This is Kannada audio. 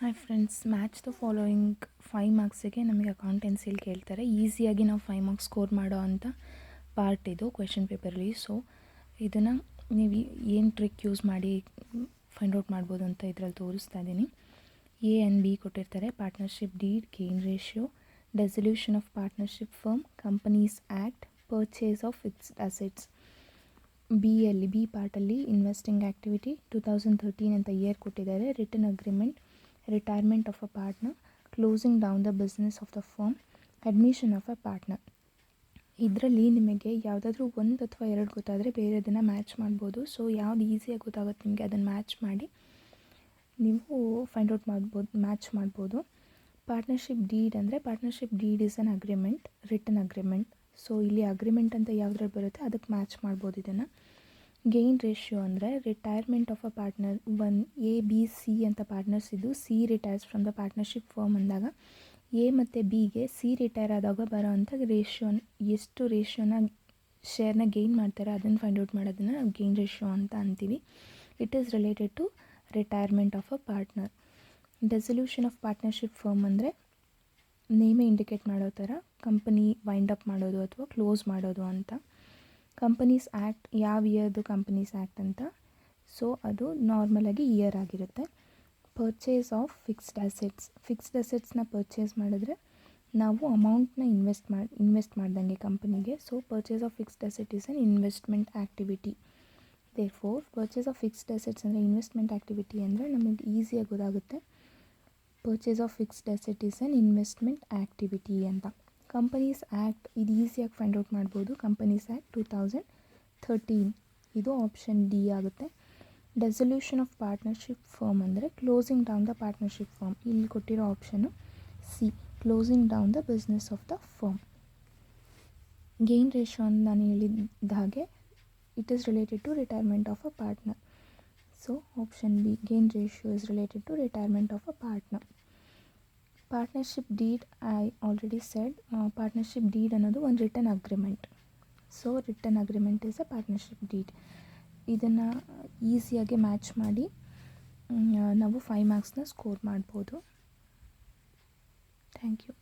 Hi friends match the following five ಮಾರ್ಕ್ಸಿಗೆ ನಮಗೆ ಅಕೌಂಟೆನ್ಸಿಲಿ ಕೇಳ್ತಾರೆ. ಈಸಿಯಾಗಿ ನಾವು ಫೈವ್ ಮಾರ್ಕ್ಸ್ ಸ್ಕೋರ್ ಮಾಡೋ ಅಂತ ಪಾರ್ಟ್ ಇದು ಕ್ವೆಶನ್ ಪೇಪರಲ್ಲಿ ಸೊ ಇದನ್ನು ನೀವು ಏನು ಟ್ರಿಕ್ ಯೂಸ್ ಮಾಡಿ ಫೈಂಡ್ ಔಟ್ ಮಾಡ್ಬೋದು ಅಂತ ಇದರಲ್ಲಿ ತೋರಿಸ್ತಾ ಇದ್ದೀನಿ ಎ ಆ್ಯಂಡ್ ಬಿ ಕೊಟ್ಟಿರ್ತಾರೆ. Partnership deed gain ratio dissolution of partnership firm companies act purchase of fixed assets B ಅಲ್ಲಿ B ಪಾರ್ಟಲ್ಲಿ investing activity two thousand thirteen ಅಂತ ಇಯರ್ ಕೊಟ್ಟಿದ್ದಾರೆ. Written agreement retirement of a partner closing down the business of the firm admission of a partner ಇದರಲ್ಲಿ ನಿಮಗೆ ಯಾವುದಾದ್ರೂ ಒಂದು ಅಥವಾ ಎರಡು ಗೊತ್ತಾದರೆ ಬೇರೆದನ್ನು ಮ್ಯಾಚ್ ಮಾಡ್ಬೋದು. ಸೊ ಯಾವ್ದು ಈಸಿಯಾಗಿ ಗೊತ್ತಾಗುತ್ತೆ ನಿಮಗೆ ಅದನ್ನು ಮ್ಯಾಚ್ ಮಾಡಿ ನೀವು ಫೈಂಡ್ ಔಟ್ ಮಾಡ್ಬೋದು ಮ್ಯಾಚ್ ಮಾಡ್ಬೋದು. ಪಾರ್ಟ್ನರ್ಶಿಪ್ ಡೀಡ್ ಅಂದರೆ partnership deed is an agreement written agreement so ಇಲ್ಲಿ ಅಗ್ರಿಮೆಂಟ್ ಅಂತ ಯಾವುದ್ರಲ್ಲಿ ಬರುತ್ತೆ, ಅದಕ್ಕೆ ಮ್ಯಾಚ್ ಮಾಡ್ಬೋದು ಇದನ್ನು. ಗೇನ್ ರೇಷಿಯೋ ಅಂದರೆ retirement of a partner one A B C ಅಂತ ಪಾರ್ಟ್ನರ್ಸ್ ಇದ್ದು C retires from the partnership firm ಅಂದಾಗ ಎ ಮತ್ತು ಬಿಗೆ ಸಿ ರಿಟೈರ್ ಆದಾಗ ಬರೋ ಅಂಥ ರೇಷಿಯೋನ ಎಷ್ಟು ರೇಷಿಯೋನ ಶೇರ್ನ ಗೇನ್ ಮಾಡ್ತಾರೆ ಅದನ್ನು ಫೈಂಡ್ ಔಟ್ ಮಾಡೋದನ್ನು ನಾವು ಗೇನ್ ರೇಷಿಯೋ ಅಂತ ಅಂತೀವಿ. It is related to retirement of a partner dissolution of partnership firm ಅಂದರೆ ನೇಮೇ ಇಂಡಿಕೇಟ್ ಮಾಡೋ ಥರ ಕಂಪನಿ ವೈಂಡ್ ಅಪ್ ಮಾಡೋದು ಅಥವಾ ಕ್ಲೋಸ್ ಮಾಡೋದು ಅಂತ. ಕಂಪನೀಸ್ ಆ್ಯಕ್ಟ್ ಯಾವ ಇಯರ್ದು ಕಂಪನೀಸ್ ಆ್ಯಕ್ಟ್ ಅಂತ? ಸೊ ಅದು ನಾರ್ಮಲಾಗಿ ಇಯರ್ ಆಗಿರುತ್ತೆ. Purchase of fixed assets fixed ಅಸೆಟ್ಸ್ನ purchase ಮಾಡಿದ್ರೆ ನಾವು ಅಮೌಂಟ್ನ ಇನ್ವೆಸ್ಟ್ ಮಾಡಿ ಇನ್ವೆಸ್ಟ್ ಮಾಡ್ದಂಗೆ ಕಂಪನಿಗೆ so purchase of fixed asset is an investment activity therefore purchase of fixed assets ಅಂದರೆ ಇನ್ವೆಸ್ಟ್ಮೆಂಟ್ ಆ್ಯಕ್ಟಿವಿಟಿ ಅಂದರೆ ನಮಗೆ ಈಸಿಯಾಗಿ ಗೊತ್ತಾಗುತ್ತೆ. Purchase of fixed asset is an investment activity ಅಂತ. ಕಂಪನೀಸ್ ಆ್ಯಕ್ಟ್ ಇದು ಈಸಿಯಾಗಿ ಫೈಂಡ್ ಔಟ್ ಮಾಡ್ಬೋದು. Companies act two thousand thirteen ಇದು ಆಪ್ಷನ್ ಡಿ ಆಗುತ್ತೆ. ಡೆಸೊಲ್ಯೂಷನ್ ಆಫ್ ಪಾರ್ಟ್ನರ್ಶಿಪ್ ಫರ್ಮ್ ಅಂದರೆ closing down the partnership firm ಇಲ್ಲಿ ಕೊಟ್ಟಿರೋ option C closing down the business of the firm gain ratio ಅಂತ ನಾನು ಹೇಳಿದ ಹಾಗೆ it is related to retirement of a partner so option B gain ratio is related to retirement of a partner partnership deed I already said partnership deed ಅನ್ನೋದು ಒಂದು written agreement so written agreement is a partnership deed ಇದನ್ನು ಈಸಿಯಾಗಿ ಮ್ಯಾಚ್ ಮಾಡಿ ನಾವು ಫೈವ್ ಮಾರ್ಕ್ಸ್ನ ಸ್ಕೋರ್ ಮಾಡ್ಬೋದು. Thank you